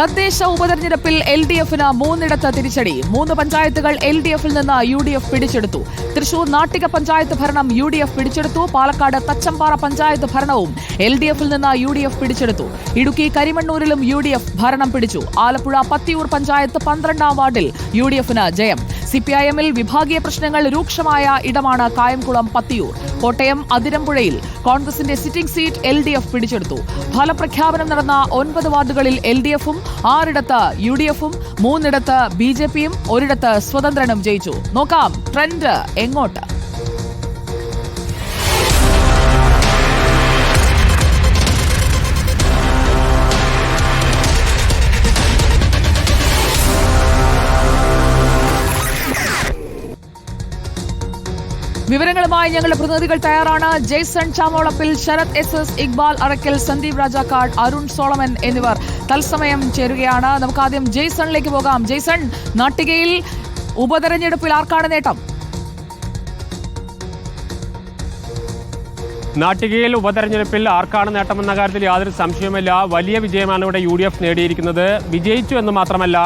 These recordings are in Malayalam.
തദ്ദേശ ഉപതെരഞ്ഞെടുപ്പിൽ എൽ ഡി എഫിന് മൂന്നിടത്ത് തിരിച്ചടി. മൂന്ന് പഞ്ചായത്തുകൾ എൽ ഡി എഫിൽ നിന്ന് യു ഡി എഫ് പിടിച്ചെടുത്തു. തൃശൂർ നാട്ടിക പഞ്ചായത്ത് ഭരണം യു ഡി എഫ് പിടിച്ചെടുത്തു. പാലക്കാട് തച്ചമ്പാറ പഞ്ചായത്ത് ഭരണവും എൽ ഡി എഫിൽ നിന്ന് യു ഡി എഫ് പിടിച്ചെടുത്തു. ഇടുക്കി കരിമണ്ണൂരിലും യു ഡി എഫ് ഭരണം പിടിച്ചു. ആലപ്പുഴ പത്തിയൂർ പഞ്ചായത്ത് പന്ത്രണ്ടാം വാർഡിൽ യു ഡി എഫിന് ജയം. സിപിഐഎമ്മിൽ വിഭാഗീയ പ്രശ്നങ്ങൾ രൂക്ഷമായ ഇടമാണ് കായംകുളം പത്തിയൂർ. കോട്ടയം അതിരമ്പുഴയിൽ കോൺഗ്രസിന്റെ sitting seat L D F പിടിച്ചെടുത്തു. ഫലപ്രഖ്യാപനം നടന്ന ഒൻപത് വാർഡുകളിൽ എൽ ഡി എഫും ആറിടത്ത് യു ഡി എഫും മൂന്നിടത്ത് ബി ജെ പിയും ഒരിടത്ത് സ്വതന്ത്രനും ജയിച്ചു. നോക്കാം ട്രെൻഡ് എങ്ങോട്ട്? വിവരങ്ങളുമായി ഞങ്ങളുടെ പ്രതിനിധികൾ തയ്യാറാണ്. Jaison Chamolappil Sarath S S Iqbal Arakkal Sandeep Rajakkad Arun Solomon എന്നിവർ തത്സമയം ചേരുകയാണ്. നമുക്ക് ആദ്യം ജെയ്സണിലേക്ക് പോകാം. ജെയ്സൺ നാട്ടികയിൽ ഉപതെരഞ്ഞെടുപ്പിൽ ആർക്കാണ് നേട്ടം? നാട്ടികയിൽ ഉപതെരഞ്ഞെടുപ്പിൽ ആർക്കാണ് നേട്ടമെന്ന കാര്യത്തിൽ യാതൊരു സംശയവുമില്ല. വലിയ വിജയമാണ് ഇവിടെ യു നേടിയിരിക്കുന്നത്. വിജയിച്ചു എന്ന് മാത്രമല്ല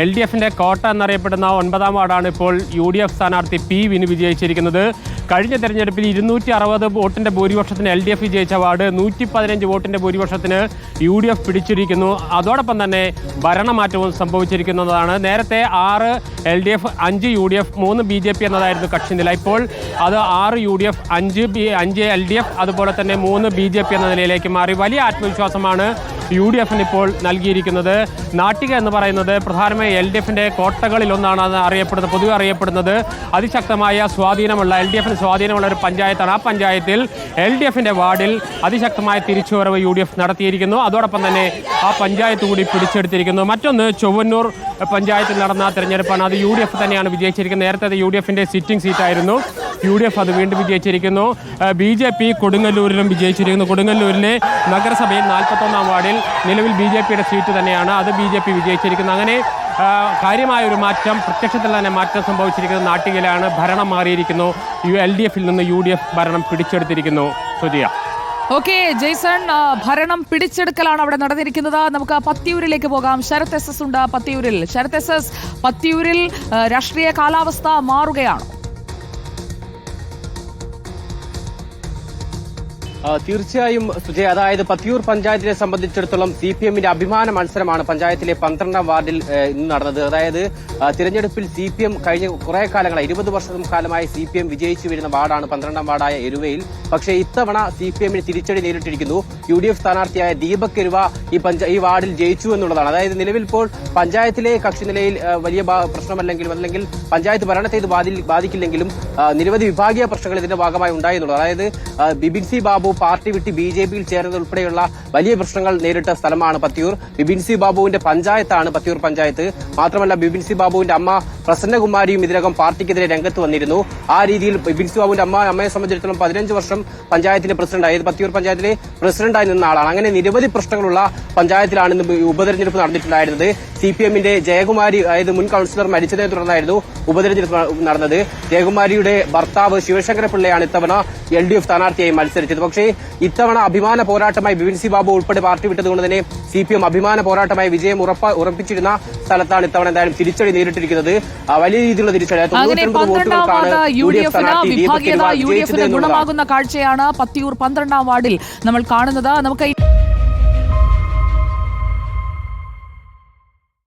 എൽ ഡി എഫിന്റെ കോട്ട എന്നറിയപ്പെടുന്ന ഒൻപതാം വാർഡാണ് ഇപ്പോൾ യു ഡി എഫ് സ്ഥാനാർത്ഥി പി വിന് വിജയിച്ചിരിക്കുന്നത്. കഴിഞ്ഞ തെരഞ്ഞെടുപ്പിൽ ഇരുന്നൂറ്റി അറുപത് വോട്ടിന്റെ ഭൂരിപക്ഷത്തിന് എൽ ഡി എഫ് വിജയിച്ച വാർഡ് നൂറ്റി പതിനഞ്ച് വോട്ടിന്റെ ഭൂരിപക്ഷത്തിന് യു ഡി എഫ് പിടിച്ചിരിക്കുന്നു. അതോടൊപ്പം തന്നെ ഭരണമാറ്റവും സംഭവിച്ചിരിക്കുന്നതാണ്. നേരത്തെ ആറ് എൽ ഡി എഫ് അഞ്ച് യു ഡി എഫ് മൂന്ന് ബി ജെ പി എന്നതായിരുന്നു കക്ഷി നില. ഇപ്പോൾ അത് ആറ് യു ഡി എഫ് അഞ്ച് ബി അഞ്ച് എൽ ഡി എഫ് അതുപോലെ തന്നെ മൂന്ന് ബി ജെ പി എന്ന നിലയിലേക്ക് മാറി. വലിയ ആത്മവിശ്വാസമാണ് യു ഡി എഫിന് ഇപ്പോൾ നൽകിയിരിക്കുന്നത് നാട്ടിക എന്ന് പറയുന്നത് പ്രധാനമായും എൽ ഡി എഫിന്റെ കോട്ടകളിൽ ഒന്നാണ് അറിയപ്പെടുന്നത് പൊതുവെ അറിയപ്പെടുന്നത്. അതിശക്തമായ സ്വാധീനമുള്ള എൽ ഡി എഫിന് സ്വാധീനമുള്ള ഒരു പഞ്ചായത്താണ്. ആ പഞ്ചായത്തിൽ എൽ ഡി എഫിന്റെ വാർഡിൽ അതിശക്തമായ തിരിച്ചുവരവ് യു ഡി എഫ് നടത്തിയിരിക്കുന്നു. അതോടൊപ്പം തന്നെ ആ പഞ്ചായത്ത് കൂടി പിടിച്ചെടുത്തിരിക്കുന്നു. മറ്റൊന്ന് ചൊവ്വന്നൂർ പഞ്ചായത്തിൽ നടന്ന തെരഞ്ഞെടുപ്പാണ്. അത് യു ഡി എഫ് തന്നെയാണ് വിജയിച്ചിരിക്കുന്നത്. നേരത്തെ അത് യു ഡി എഫിന്റെ സിറ്റിംഗ് സീറ്റായിരുന്നു. യു ഡി എഫ് അത് വീണ്ടും വിജയിച്ചിരിക്കുന്നു. ബി ജെ പി കൊടുങ്ങല്ലൂരിലും വിജയിച്ചിരിക്കുന്നു. കൊടുങ്ങല്ലൂരിലെ നഗരസഭയിൽ നാൽപ്പത്തൊന്നാം വാർഡിൽ നിലവിൽ ബി ജെ പിയുടെ സീറ്റ് തന്നെയാണ്. അത് ബി ജെ പി വിജയിച്ചിരിക്കുന്നത് അങ്ങനെ ആ, കാര്യമായ ഒരു മാറ്റം പ്രത്യക്ഷത്തിൽ തന്നെ മാറ്റം സംഭവിച്ചിരിക്കുന്നത് നാട്ടികയിലാണ് ഭരണം മാറിയിരിക്കുന്നു. യു എൽ ഡി എഫിൽ നിന്ന് യു ഡി എഫ് ഭരണം പിടിച്ചെടുത്തിരിക്കുന്നു. സുജിയ ഓക്കെ ജെയ്സൺ ഭരണം പിടിച്ചെടുക്കലാണ് അവിടെ നടന്നിരിക്കുന്നത്. നമുക്ക് പത്തിയൂരിലേക്ക് പോകാം. ശരത് എസ് എസ് ഉണ്ട് പത്തിയൂരിൽ. ശരത് എസ് എസ് പത്തിയൂരിൽ രാഷ്ട്രീയ കാലാവസ്ഥ മാറുകയാണ്. തീർച്ചയായും സുജയ് അതായത് പത്തിയൂർ പഞ്ചായത്തിനെ സംബന്ധിച്ചിടത്തോളം സി പി എമ്മിന്റെ അഭിമാന മത്സരമാണ് പഞ്ചായത്തിലെ പന്ത്രണ്ടാം വാർഡിൽ ഇന്ന് നടന്നത്. അതായത് തിരഞ്ഞെടുപ്പിൽ സി പി എം കഴിഞ്ഞ കുറെ കാലങ്ങളായി ഇരുപത് വർഷം കാലമായി സി പി എം വിജയിച്ചു വരുന്ന വാർഡാണ് പന്ത്രണ്ടാം വാർഡായ എരുവയിൽ. പക്ഷേ ഇത്തവണ സി പി എമ്മിന് തിരിച്ചടി നേരിട്ടിരിക്കുന്നു. യു ഡി എഫ് സ്ഥാനാർത്ഥിയായ ദീപക് എരുവ ഈ പഞ്ചാ ഈ വാർഡിൽ ജയിച്ചു എന്നുള്ളതാണ്. അതായത് നിലവിൽ ഇപ്പോൾ പഞ്ചായത്തിലെ കക്ഷി നിലയിൽ വലിയ പ്രശ്നമല്ലെങ്കിലും അല്ലെങ്കിൽ പഞ്ചായത്ത് ഭരണത്തെ ഇത് ബാധി- ബാധിക്കില്ലെങ്കിലും നിരവധി വിഭാഗീയ പ്രശ്നങ്ങൾ ഇതിന്റെ ഭാഗമായി ഉണ്ടായി എന്നുള്ളത്. അതായത് ബിബിൻ സി ബാബു പാർട്ടി വിട്ട് ബി ജെ പിയിൽ ചേർന്നത് ഉൾപ്പെടെയുള്ള വലിയ പ്രശ്നങ്ങൾ നേരിട്ട സ്ഥലമാണ് പത്തിയൂർ. ബിബിൻ സി ബാബുവിന്റെ പഞ്ചായത്താണ് പത്തിയൂർ പഞ്ചായത്ത്. മാത്രമല്ല ബിബിൻ സി ബാബുവിന്റെ അമ്മ പ്രസന്നകുമാരിയും ഇതിനകം പാർട്ടിക്കെതിരെ രംഗത്ത് വന്നിരുന്നു. ആ രീതിയിൽ ബിബിൻ സി ബാബുവിന്റെ അമ്മ അമ്മയെ സംബന്ധിച്ചിടത്തോളം പതിനഞ്ച് വർഷം പഞ്ചായത്തിന്റെ ആയത് പത്തിയൂർ പഞ്ചായത്തിലെ പ്രസിഡന്റായി നിന്ന ആളാണ്. അങ്ങനെ നിരവധി പ്രശ്നങ്ങളുള്ള പഞ്ചായത്തിലാണ് ഇന്ന് ഉപതെരഞ്ഞെടുപ്പ് നടന്നിട്ടുണ്ടായിരുന്നത്. സി പി എമ്മിന്റെ ജയകുമാരി അതായത് മുൻ കൌൺസിലർ മരിച്ചതിനെ തുടർന്നായിരുന്നു ഉപതെരഞ്ഞെടുപ്പ് നടന്നത്. ജയകുമാരിയുടെ ഭർത്താവ് ശിവശങ്കര പിള്ളയാണ് ഇത്തവണ എൽ ഡി എഫ് സ്ഥാനാർത്ഥിയായി മത്സരിച്ചത്. പക്ഷേ ഇത്തവണ അഭിമാന പോരാട്ടമായി ബിപിൻ സി ബാബു ഉൾപ്പെടെ പാർട്ടി വിട്ടതുകൊണ്ട് തന്നെ സി പി എം അഭിമാന പോരാട്ടമായി വിജയം ഉറപ്പ ഉറപ്പിച്ചിരുന്ന സ്ഥലത്താണ് ഇത്തവണ എന്തായാലും തിരിച്ചടി നേരിട്ടിരിക്കുന്നത്. വലിയ രീതിയിലുള്ള തിരിച്ചടി. അതായത് അങ്ങനെ 99 പന്ത്രണ്ടാം വോട്ടുകൾക്കാണ് യു ഡി എഫിന് സ്ഥാനാർത്ഥി ദീപക് ജയിച്ചത് എന്നുള്ളതാണ്. കാഴ്ചയാണ് പത്തിയൂർ പന്ത്രണ്ടാം വാർഡിൽ നമ്മൾ കാണുന്നത്. നമുക്ക്